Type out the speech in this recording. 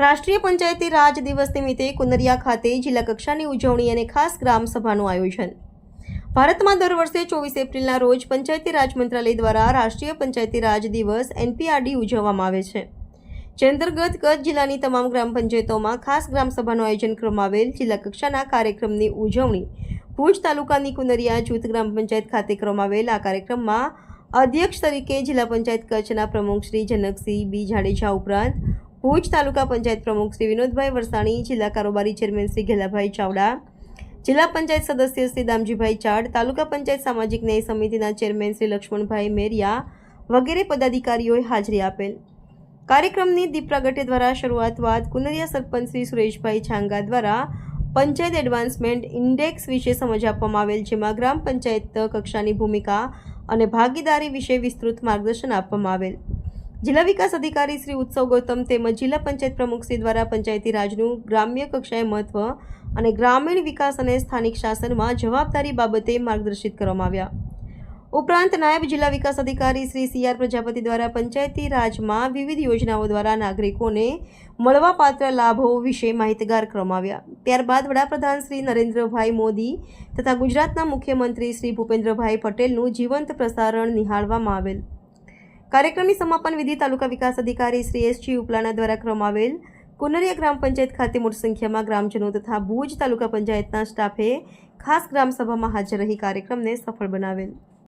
રાષ્ટ્રીય પંચાયતી રાજ દિવસ નિમિત્તે કુનરિયા ખાતે જિલ્લા કક્ષાની ઉજવણી અને ખાસ ગ્રામ સભાનું આયોજન. ભારતમાં દર વર્ષે ચોવીસ એપ્રિલના રોજ પંચાયતી રાજ મંત્રાલય દ્વારા રાષ્ટ્રીય પંચાયતી રાજ દિવસ એનપીઆરડી ઉજવવામાં આવે છે. જે અંતર્ગત કચ્છ જિલ્લાની તમામ ગ્રામ પંચાયતોમાં ખાસ ગ્રામ સભાનું આયોજન કરવામાં આવેલ જિલ્લા કક્ષાના કાર્યક્રમની ઉજવણી ભુજ તાલુકાની કુનરિયા જૂથ ગ્રામ પંચાયત ખાતે કરવામાં આવેલ. આ કાર્યક્રમમાં અધ્યક્ષ તરીકે જિલ્લા પંચાયત કચ્છના પ્રમુખ શ્રી જનકસિંહ બી જાડેજા ઉપરાંત ભુજ તાલુકા પંચાયત પ્રમુખ શ્રી વિનોદભાઈ વરસાણી, જિલ્લા કારોબારી ચેરમેન શ્રી ઘેલાભાઈ ચાવડા, જિલ્લા પંચાયત સદસ્ય શ્રી દામજીભાઈ ચાડ, તાલુકા પંચાયત સામાજિક ન્યાય સમિતિના ચેરમેન શ્રી લક્ષ્મણભાઈ મેરિયા વગેરે પદાધિકારીઓએ હાજરી આપેલ. કાર્યક્રમની દીપ પ્રાગટ્ય દ્વારા શરૂઆત બાદ કુનરિયા સરપંચ શ્રી સુરેશભાઈ છાંગા દ્વારા પંચાયત એડવાન્સમેન્ટ ઇન્ડેક્સ વિશે સમજ આપવામાં આવેલ, જેમાં ગ્રામ પંચાયત કક્ષાની ભૂમિકા અને ભાગીદારી વિશે વિસ્તૃત માર્ગદર્શન આપવામાં આવેલ. જિલ્લા વિકાસ અધિકારી શ્રી ઉત્સવ ગૌતમ તેમજ જિલ્લા પંચાયત પ્રમુખ શ્રી દ્વારા પંચાયતી રાજનું ગ્રામ્ય કક્ષાએ મહત્વ અને ગ્રામીણ વિકાસ અને સ્થાનિક શાસનમાં જવાબદારી બાબતે માર્ગદર્શિત કરવામાં આવ્યા. ઉપરાંત નાયબ જિલ્લા વિકાસ અધિકારી શ્રી સી આર પ્રજાપતિ દ્વારા પંચાયતી રાજમાં વિવિધ યોજનાઓ દ્વારા નાગરિકોને મળવાપાત્ર લાભો વિશે માહિતગાર કરવામાં આવ્યા. ત્યારબાદ વડાપ્રધાન શ્રી નરેન્દ્રભાઈ મોદી તથા ગુજરાતના મુખ્યમંત્રી શ્રી ભૂપેન્દ્રભાઈ પટેલનું જીવંત પ્રસારણ નિહાળવામાં આવેલ. કાર્યક્રમની સમાપન વિધિ તાલુકા વિકાસ અધિકારી શ્રી એસ જી ઉપલાના દ્વારા કરવામાં આવેલ કુનરિયા ગ્રામ પંચાયત ખાતે મોટી સંખ્યામાં ગ્રામજનો તથા ભુજ તાલુકા પંચાયતના સ્ટાફે ખાસ ગ્રામસભામાં હાજર રહી કાર્યક્રમને સફળ બનાવેલ.